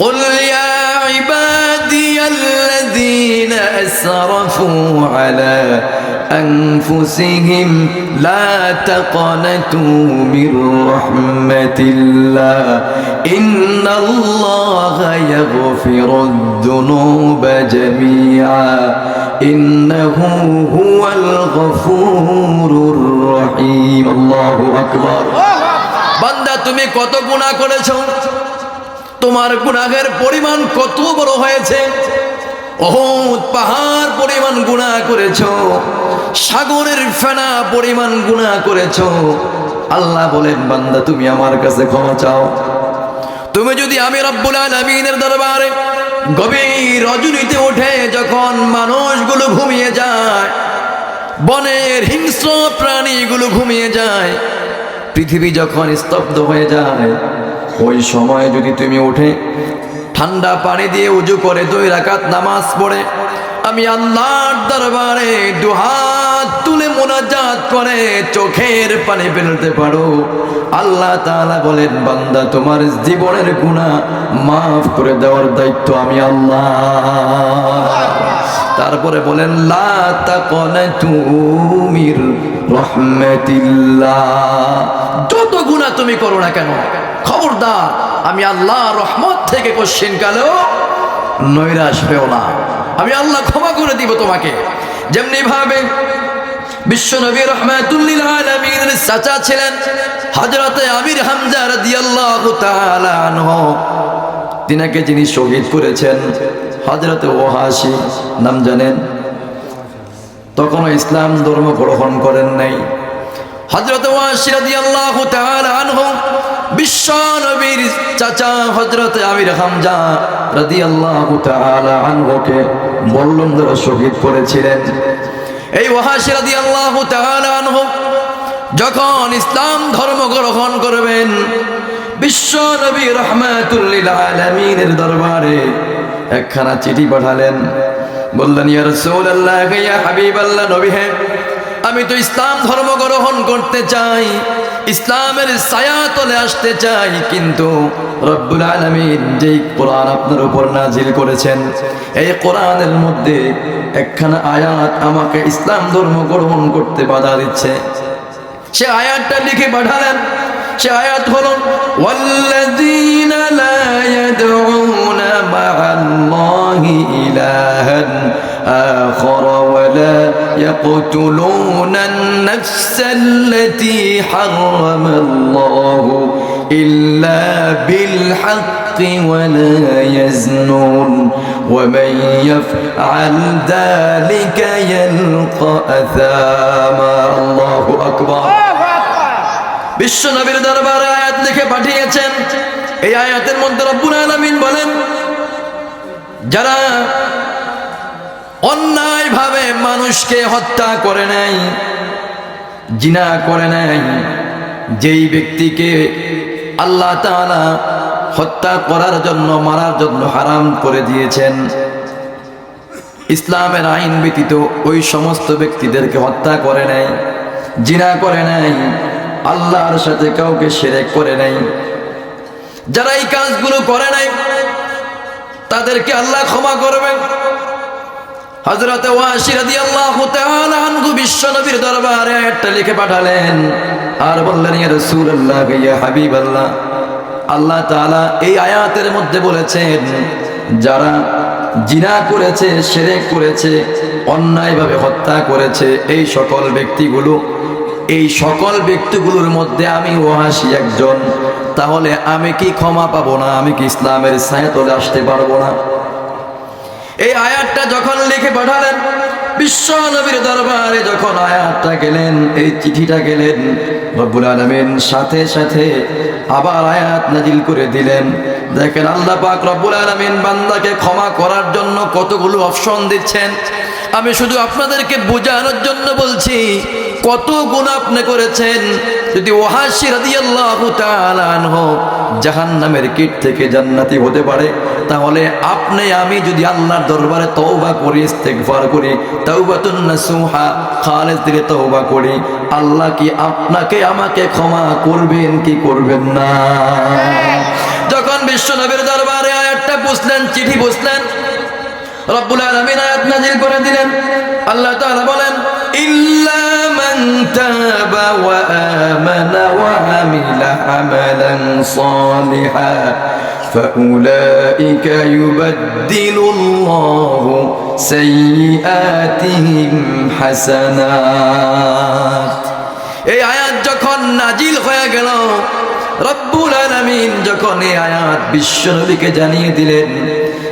قل يا عبادي الذين أسرفوا على أنفسهم لا تقنطوا من رحمة الله إن الله يغفر الذنوب جميعا إنه هو الغفور الرحيم الله أكبر বান্দা তুমি কত গুনাহ করেছো তোমার গুনাহের পরিমাণ কত বড় হয়েছে? অহুত পাহাড় পরিমাণ গুনাহ করেছ, সাগরের ফেনা পরিমাণ গুনাহ করেছ। আল্লাহ বলেন, বান্দা, তুমি আমার কাছে ক্ষমা চাও। তুমি যদি আমি রব্বুল আলমিনের দরবারে গভীর রজনীতে ওঠে যখন মানুষগুলো ঘুমিয়ে যায়, বনের হিংস্র প্রাণীগুলো ঘুমিয়ে যায়, পৃথিবী যখন স্তব্ধ হয়ে যায় ওই সময় যদি তুমি উঠে ঠান্ডা পানি দিয়ে উজু করে দুই রাকাত নামাজ পড়ে, আমি আল্লাহর দরবারে দুহাত তুলে মোনাজাত করে চোখের পানি ফেলতে পারো। আল্লাহ তাআলা বলেন, বান্দা, তোমার জীবনের গুণা মাফ করে দেওয়ার দায়িত্ব আমি আল্লাহ। তারপরে বলেন, লা রাহমাতিল্লাহ। যত গুনাহ তুমি করো না কেন? খবরদার, আমি আল্লাহ রহমত থেকে কোশ্চিন কালেও নৈরাশ হয়েও না। আমি আল্লাহ ক্ষমা করে দিব তোমাকে। যেমনি ভাবে বিশ্ব চাচা ছিলেন আমির হামজা যিনি করেছেন নাম জানেন? তখনও ইসলাম ধর্ম গ্রহণ করেন নাই। হজরত ওয়াসি রাদিয়াল্লাহু তাআলা বিশ্ব নবীর চাচা হজরত আমির হামজা রাদিয়াল্লাহু আল্লাহ আনহুকে মল্লম দ্বারা শহীদ করেছিলেন এই ওয়াহাসি রাদিয়াল্লাহু তাআলা আনহু যখন ইসলাম ধর্ম গ্রহণ করবেন, বিশ্ব নবী রহমাতুল্লিল দরবারে একখানা চিঠি পাঠালেন। বললেন, ইয়া রাসূলুল্লাহ, ইয়া হাবিবাল্লাহ, নবী হে আমি তো ইসলাম ধর্ম গ্রহণ করতে চাই, ইসলামের ছায়া তলে আসতে চাই, কিন্তু রব্বুল আলমীর যেই কোরআন আপনার উপর নাজিল করেছেন, এই কোরআনের মধ্যে একখানা আয়াত আমাকে ইসলাম ধর্ম গ্রহণ করতে বাধা দিচ্ছে। সে আয়াতটা লিখে পাঠালেন। সে আয়াত হল ইলাহান আখর ওয়ালা يقتلون النفس التي حرم الله إلا بالحق ولا يزنون ومن يفعل ذلك يلقى أثاما الله أكبر বিশ্ব নবীর দরবারে আয়াত লিখে পাঠিয়েছেন এই আয়াতের মধ্যে রব্বুল আলামিন বলেন যারা অন্যায়ভাবে মানুষকে হত্যা করে নেয়, জিনা করে নেয়। যেই ব্যক্তিকে আল্লাহ তাআলা হত্যা করার জন্য, মারার জন্য হারাম করে দিয়েছেন, ইসলামের আইন ব্যতীত ওই সমস্ত ব্যক্তিদেরকে হত্যা করে নেয়, জিনা করে নেয়, আল্লাহর সাথে কাউকে সেরে করে নেয়। যারা এই কাজগুলো করে নাই, তাদেরকে আল্লাহ ক্ষমা করবেন। হযরত ওয়াসি রাদিয়াল্লাহু তাআলা আনহু বিশ্ব নবীর দরবারে একটা লিখে পাঠালেন। আর বললেন, ইয়া হাবিবাল্লাহ। আল্লাহ তাআলা এই আয়াতের মধ্যে বলেছেন, যারা জিনা করেছে, শিরক করেছে, অন্যায়ভাবে হত্যা করেছে, এই সকল ব্যক্তিগুলো, এই সকল ব্যক্তিগুলোর মধ্যে আমি ওয়াসি একজন। তাহলে আমি কি ক্ষমা পাবো না? আমি কি ইসলামের ছায়াতলে আসতে পারব না? এই আয়াতটা যখন লিখে পাঠালেন, বিশ্ব নবীর দরবারে যখন আয়াতটা গেলেন, এই চিঠিটা গেলেন, রব্বুল আলমিন সাথে সাথে আবার আয়াত নাজিল করে দিলেন। দেখেন আল্লাহ পাক রব্বুল আলমিন বান্দাকে ক্ষমা করার জন্য কতগুলো অপশন দিচ্ছেন। আমি শুধু আপনাদেরকে বোঝানোর জন্য বলছি কত গুণ আপনি করেছেন? যদি ওহাসি রাদিয়াল্লাহু তাআলা আনহু জাহান্নামের কীট থেকে জান্নাতি হতে পারে, তাহলে আপনি, আমি যদি আল্লাহর দরবারে তওবা করি, ইস্তেগফার করি, তাওবাতুন নাসুহা, খালেস দিলে তওবা করি, আল্লাহ কি আপনাকে আমাকে ক্ষমা করবেন, কি করবেন না? যখন বিশ্ব নবীর দরবারে আয়াতটা বুঝলেন, চিঠি বুঝলেন, রব্বুল আলামিন আয়াত নাজিল করে দিলেন। আল্লাহ তাআলা বলেন, ইল্লা মান তাবা ওয়া আমানা ওয়া আমিলা আমালান সালিহা فأولئك يبدل الله سيئاتهم حسنات এই আয়াত যখন নাজিল হয়ে গেল রব্বুল আলামিন যখন এই আয়াত বিশ্ব নবীকে জানিয়ে দিলেন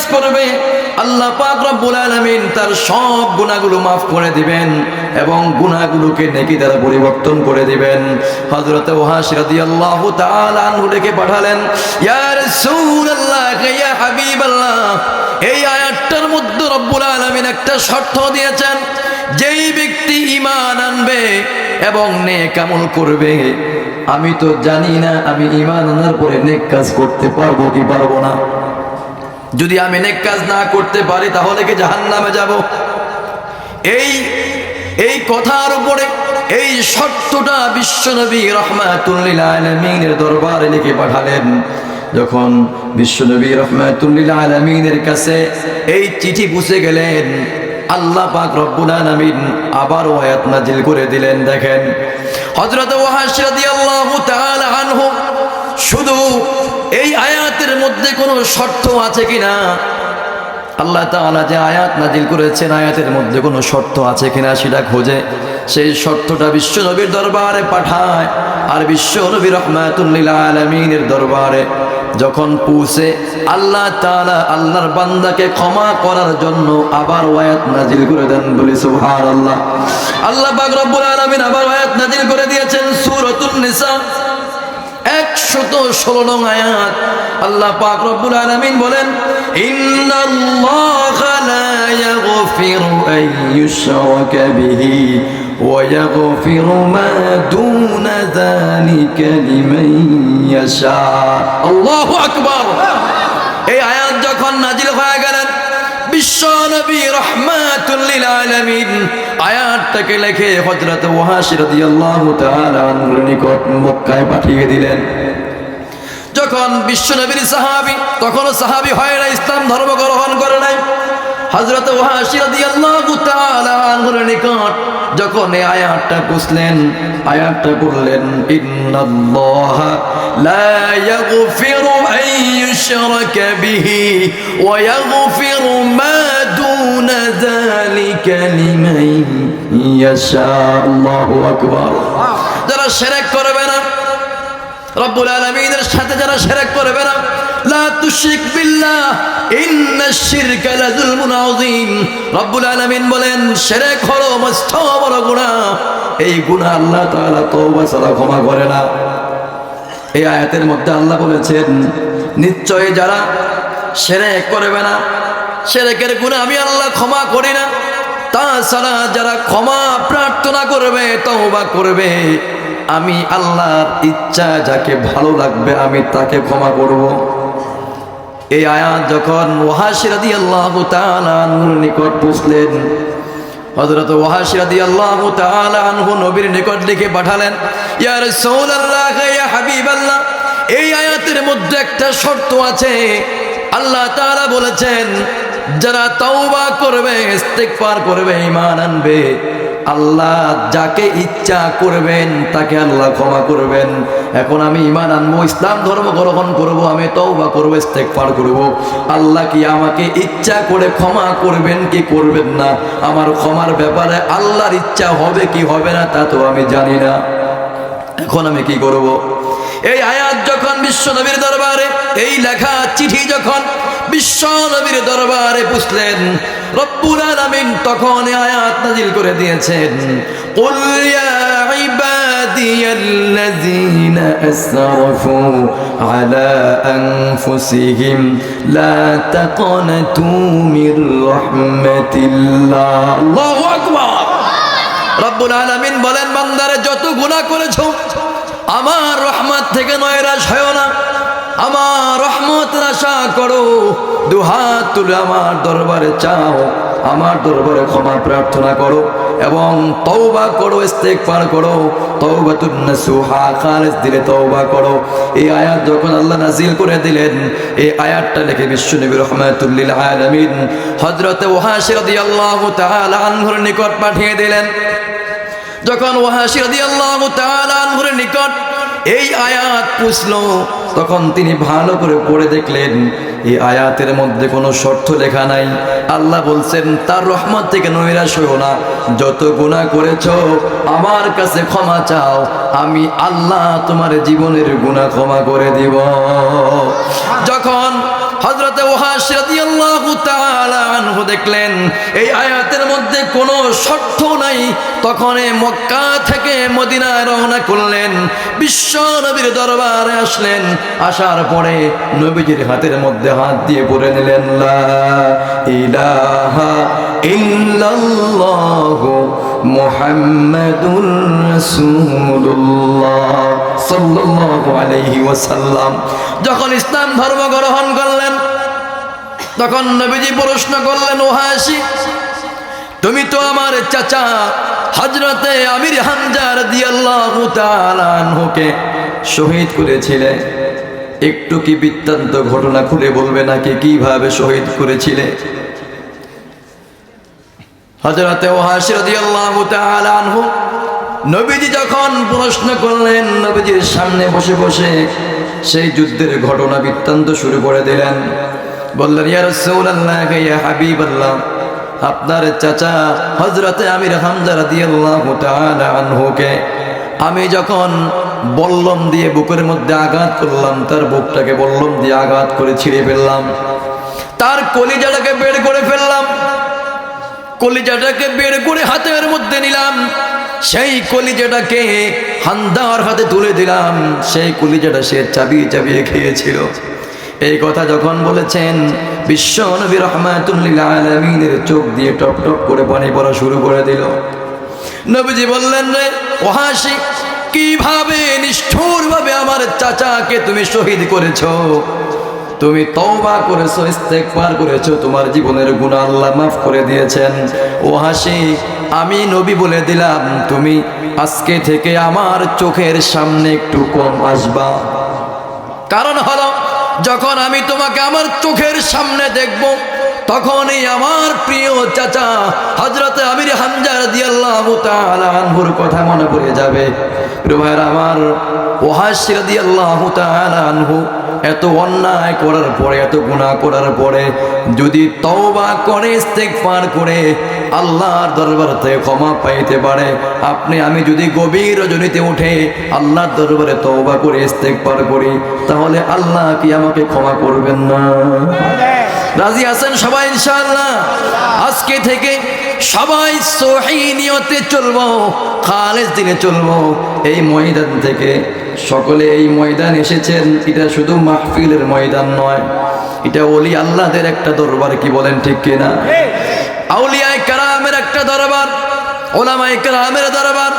কাজ করবে আল্লাহ পাক রব্বুল আলামিন তার সব গুনাহগুলো maaf করে দিবেন এবং গুনাহগুলোকে নেকি দ্বারা পরিবর্তন করে দিবেন। হযরত ওয়াহাশ রাদিয়াল্লাহু তাআলা আনহু ডেকে পাঠালেন, ইয়া রাসূলুল্লাহ, ইয়া হাবিবাল্লাহ, এই আয়াতটার মধ্যে রব্বুল আলামিন একটা শর্ত দিয়েছেন, যেই ব্যক্তি ঈমান আনবে এবং নেক আমল করবে, আমি তো জানি না আমি ঈমান আনার পরে নেক কাজ করতে পারব কি পারব না। যদি আমি নেক কাজ না করতে পারি, তাহলে কি জাহান্নামে যাব? এই এই কথার উপরে, এই শর্তটা বিশ্বনবী রহমাতুল্লিল দরবারে লিখে পাঠালেন। যখন বিশ্বনবী রহমাতুল্লিল আলমিনের কাছে এই চিঠি পুষে গেলেন, আল্লাহ পাক রব্বুল আলামিন আবার আয়াত নাজিল করে দিলেন। দেখেন, হযরত ওয়াহাশ রাদিয়াল্লাহু তাআলা আনহু এই আয়াতের মধ্যে কোনো শর্ত আছে কিনা? আল্লাহ তাআলা যে আয়াত নাজিল করেছেন, আয়াতের মধ্যে কোনো শর্ত আছে কিনা সেটা খোঁজে। সেই শর্তটা বিশ্ব নবীর দরবারে পাঠায় আর বিশ্ব নবী রহমাতুল্লিল আলমিনের দরবারে। যখন পৌঁছে আল্লাহ তাআলা আল্লাহর বান্দাকে ক্ষমা করার জন্য আবার আয়াত নাজিল করে দেন, বলি সুবহানাল্লাহ। আল্লাহ পাক রব্বুল আলামিন আবার আয়াত নাজিল করে দিয়েছেন, সূরাতুন নিসা। একশত ষোলো নং আয়াত। আল্লাহ পাক রব্বুল আলামিন বলেন ইয়াগফিরু মা দুনা যালিকা লিমান ইয়াশা। আল্লাহু আকবার। এই আয়াত যখন নাজিল হয়ে গেলেন, বিশ্ব নবী রহমাতুল্লিল আলামিন আয়াতটাকে লিখে হযরত ওয়াহাশি রাদিয়াল্লাহু তাআলা নিকট মক্কায় পাঠিয়ে দিলেন। যখন বিশ্ব নবীর সাহাবী তখনও সাহাবী হয় না, ইসলাম ধর্ম গ্রহণ করে নাই। আনহুর নিকট যখন আয়াতটা বুঝলেন আয়াতটা বললেন যারা না রব্বুল আলামিনের সাথে যারা শিরক করবে না বলেন মস্ত বড় এই আল্লাহ ক্ষমা করে না। এই আয়াতের মধ্যে আল্লাহ বলেছেন, নিশ্চয় যারা শিরক করবে না, শিরকের গুনাহ আমি আল্লাহ ক্ষমা করি না। তাছাড়া যারা ক্ষমা প্রার্থনা করবে, তওবা করবে আমি আল্লাহর ইচ্ছা যাকে ভালো লাগবে আমি তাকে ক্ষমা করব। এই আয়াত যখন ওয়াহাশিরাদি আল্লাহ তাআলার নিকট পৌঁছলেন, হযরত ওয়াহাশিরাদি আল্লাহ আনহু নবীর নিকট লিখে পাঠালেন, ইয়া রাসূলুল্লাহ, ইয়া হাবিবাল্লাহ। এই আয়াতের মধ্যে একটা শর্ত আছে। আল্লাহ তারা বলেছেন, যারা তওবা করবে, ইস্তেগফার করবে, ঈমান আনবে। আল্লাহ যাকে ইচ্ছা করবেন, তাকে আল্লাহ ক্ষমা করবেন। এখন আমি ইমান আনব, ইসলাম ধর্ম গ্রহণ করব, আমি তও বা করব ইস্তেক পার করব। আল্লাহ কি আমাকে ইচ্ছা করে ক্ষমা করবেন কি করবেন না? আমার ক্ষমার ব্যাপারে আল্লাহর ইচ্ছা হবে কি হবে না, তা তো আমি জানি না। এখন আমি কি করব? এই আয়াত যখন বিশ্ব নবীর দরবারে এই লেখা চিঠি যখন বিশ্ব নবীর দরবারে পুষলেন রব্বুল আলামিন তখন এই আয়াত নাজিল করে দিয়েছেন قل يا عبادي الذين أسرفوا على أنفسهم لا تقنطوا من رحمة الله الله أكبر রব্বুল আলামিন বলেন বান্দারে যত গুনাহ করেছো আমার রহমত থেকে নয়রাশ হয় না। আমার রহমত আশা করো, দুহাত তুলে আমার দরবারে চাও, আমার দরবারে ক্ষমা প্রার্থনা করো এবং তওবা করো, ইস্তেগফার করো, তওবাতুন নাসুহা, খালিস দিলে তওবা করো। এই আয়াত যখন আল্লাহ নাজিল করে দিলেন, এই আয়াতটা লিখে বিশ্বনবী রহমাতুল লিল আলামিন হযরতে ওয়াহাশি রাদিয়াল্লাহু তাআলা আনহুর নিকট পাঠিয়ে দিলেন। যখন ওয়াহাশি রাদিয়াল্লাহু তাআলা আনহুর নিকট এই আয়াত পুছলো, তখন তিনি ভালো করে পড়ে দেখলেন, এই আয়াতের মধ্যে কোনো শর্ত লেখা নাই। আল্লাহ বলছেন, তার রহমত থেকে নৈরাশ হইও না। যত গুনাহ করেছ, আমার কাছে ক্ষমা চাও। আমি আল্লাহ তোমার জীবনের গুনাহ ক্ষমা করে দিব। যখন হজরতে দেখলেন, এই আয়াতের মধ্যে কোনো শর্ত নাই। তখন মক্কা থেকে মদিনায় রওনা করলেন, বিশ্ব নবীর দরবারে আসলেন। আসার পরে নবীজির হাতের মধ্যে হাত দিয়ে পড়ে নিলেন যখন ইসলাম ধর্ম গ্রহণ করলেন তখন নবীজি প্রশ্ন করলেন ওহাসি তুমি তো আমার চাচা হজরতে আমির হামজার আনহুকে শহীদ করেছিলে। একটু কি বৃত্তান্ত ঘটনা খুলে বলবে নাকি? কীভাবে শহীদ করেছিলে? হজরতে ওহাসি রাদিয়াল্লাহু আনহু নবীজি যখন প্রশ্ন করলেন, নবীজির সামনে বসে বসে সেই যুদ্ধের ঘটনা বৃত্তান্ত শুরু করে দিলেন। বললেন, ইয়া রাসূলুল্লাহ, ইয়া হাবিবাল্লাহ। আপনার চাচা হযরতে আমির হামজা রাদিয়াল্লাহু তাআলা আমি যখন বল্লম দিয়ে বুকের মধ্যে আঘাত করলাম, তার বুকটাকে বল্লম দিয়ে আঘাত করে ছিঁড়ে ফেললাম। তার কলিজাটাকে বের করে ফেললাম। কলিজাটাকে বের করে হাতের মধ্যে নিলাম। সেই কলিজাটাকে হান্দার হাতে তুলে দিলাম। সেই কলিজাটা সে চাবিয়ে চাবিয়ে খেয়েছিল। এই কথা যখন বলেছেন, বিশ্ব নবী রহমাতুল্লিল আলমিনের চোখ দিয়ে টপ টপ করে পানি পড়া শুরু করে দিল। নবীজি বললেন রে ওহাসি কীভাবে নিষ্ঠুরভাবে আমার চাচাকে তুমি শহীদ করেছ? তুমি তওবা করেছ, ইস্তেগফার করেছ, তোমার জীবনের গুনাহ আল্লাহ মাফ করে দিয়েছেন। ও হাসি, আমি নবী বলে দিলাম, তুমি আজকে থেকে আমার চোখের সামনে একটু কম আসবা। কারণ হলো যখন আমি তোমাকে আমার চোখের সামনে দেখব তখনই আমার প্রিয় চাচা হজরতে আমির হামজার দিয়াল্লাহু কথা মনে পড়ে যাবে। আমার ওহাসির দিয়াল্লাহু তাআলা আনহু এত অন্যায় করার পরে, এত গুনাহ করার পরে, যদি তওবা করে, ইস্তেগফার করে আল্লাহর দরবার থেকে ক্ষমা পাইতে পারে, আপনি, আমি যদি গভীর রজনীতে উঠে আল্লাহর দরবারে তওবা করে, ইস্তেগফার করি, তাহলে আল্লাহ কি আমাকে ক্ষমা করবেন না? রাজি আছেন সবাই ইনশাআল্লাহ? আজকে থেকে সবাই সহি নিয়তে চলবো খালেজ দিনে চলবো। এই ময়দান থেকে সকলে এই ময়দান এসেছেন এটা শুধু মাহফিলের ময়দান নয় এটা ওলি আল্লাহদের একটা দরবার কি বলেন ঠিক কিনা? আউলিয়ায় কারামের একটা দরবার ওলামাই কারামের দরবার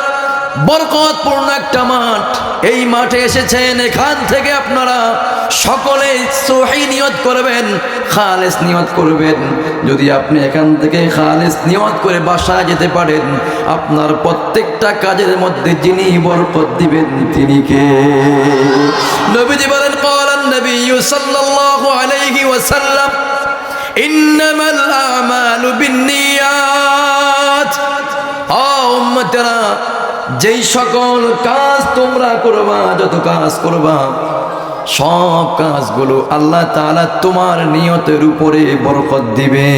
বরকতপূর্ণ একটা মাঠ। এই মাঠে এসেছেন, এখান থেকে আপনারা সকলে সহি নিয়ত করবেন, খালেস নিয়ত করবেন। যদি আপনি এখান থেকে খালেস নিয়ত করে বাসায় যেতে পারেন, আপনার প্রত্যেকটা কাজের মধ্যে যিনি বরকত দিবেন, তিনি কে? নবীজি বলেন কলান নবী সাল্লাল্লাহু আলাইহি ওয়াসাল্লাম, ইন্নামাল আমালু বিন্নিয়াত ও উম্মতেরা যেই সকল কাজ তোমরা করবা, যত কাজ করবা, সব কাজগুলো আল্লাহ তাআলা তোমার নিয়তের উপরে বরকত দিবে।